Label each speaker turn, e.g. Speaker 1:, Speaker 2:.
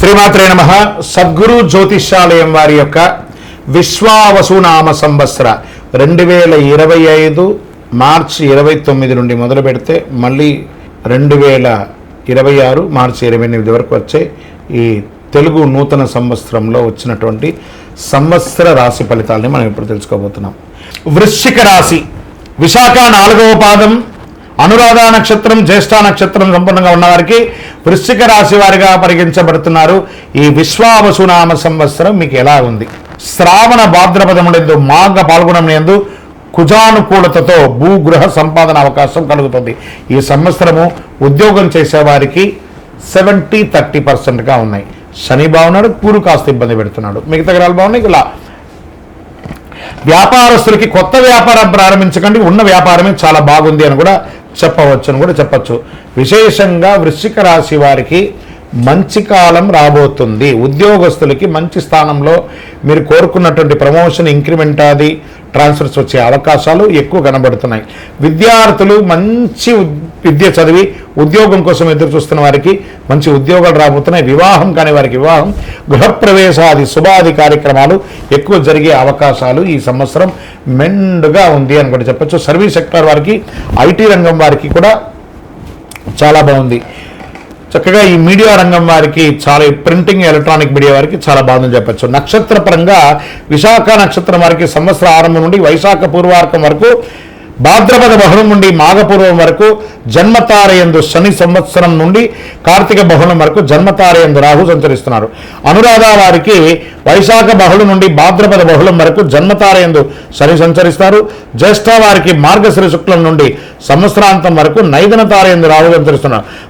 Speaker 1: శ్రీమాత్రే నమ. సద్గురు జ్యోతిష్యాలయం వారి యొక్క విశ్వావసునామ సంవత్సర రెండు వేల ఇరవై ఐదు మార్చి ఇరవై తొమ్మిది నుండి మొదలు పెడితే మళ్ళీ రెండు వేల ఇరవై ఆరు మార్చి ఇరవై ఎనిమిది వరకు వచ్చే ఈ తెలుగు నూతన సంవత్సరంలో వచ్చినటువంటి సంవత్సర రాశి ఫలితాలని మనం ఇప్పుడు తెలుసుకోబోతున్నాం. వృశ్చిక రాశి. విశాఖ నాలుగవ పాదం. అనురాధ నక్షత్రం జ్యేష్ఠ నక్షత్రం సంపూర్ణంగా ఉన్నవారికి వృశ్చిక రాశి వారిగా పరిగణించబడుతున్నారు. ఈ విశ్వావసునామ సంవత్సరం మీకు ఎలా ఉంది? శ్రావణ భాద్రపదములందు మాఘ పాల్గొనమునందు కుజానుకూలతతో భూగృహ సంపాదన అవకాశం కలుగుతుంది. ఈ సంవత్సరము ఉద్యోగం చేసేవారికి సెవెంటీ థర్టీ పర్సెంట్గా ఉన్నాయి. శని బాగున్నాడు పూరు కాస్త ఇబ్బంది పెడుతున్నాడు. మిగతా గ్రహాలు బాగున్నాయి ఇలా. వ్యాపారస్తులకి కొత్త వ్యాపారం ప్రారంభించకండి ఉన్న వ్యాపారమే చాలా బాగుంది అని కూడా చెప్పవచ్చు అని కూడా చెప్పచ్చు. విశేషంగా వృశ్చిక రాశి వారికి మంచి కాలం రాబోతుంది. ఉద్యోగస్తులకి మంచి స్థానంలో మీరు కోరుకున్నటువంటి ప్రమోషన్ ఇంక్రిమెంట్ అది ట్రాన్స్ఫర్స్ వచ్చే అవకాశాలు ఎక్కువ కనబడుతున్నాయి. విద్యార్థులు మంచి విద్య చదివి ఉద్యోగం కోసం ఎదురు చూస్తున్న వారికి మంచి ఉద్యోగాలు రాబోతున్నాయి. వివాహం కాని వారికి వివాహం గృహప్రవేశాది శుభాది కార్యక్రమాలు ఎక్కువ జరిగే అవకాశాలు ఈ సంవత్సరం మెండుగా ఉంది అని కూడా చెప్పచ్చు. సర్వీస్ సెక్టర్ వారికి ఐటీ రంగం వారికి కూడా చాలా బాగుంది. చక్కగా ఈ మీడియా రంగం వారికి చాలా ప్రింటింగ్ ఎలక్ట్రానిక్ మీడియా వారికి చాలా బాధలు చెప్పచ్చు. నక్షత్ర పరంగా విశాఖ నక్షత్రం వారికి సంవత్సర ఆరంభం నుండి వైశాఖ పూర్వార్కం వరకు భాద్రపద బహుళం నుండి మాఘపూర్వం వరకు జన్మతారయందు శని సంవత్సరం నుండి కార్తీక బహుళం వరకు జన్మతారయందు రాహు సంచరిస్తున్నారు. అనురాధ వారికి వైశాఖ బహుళం నుండి భాద్రపద బహుళం వరకు జన్మతారయందు శని సంచరిస్తారు. జ్యేష్ఠ వారికి మార్గశ్రీ శుక్లం నుండి సంవత్సరాంతం వరకు నైదన తారయందు రాహు సంచరిస్తున్నారు.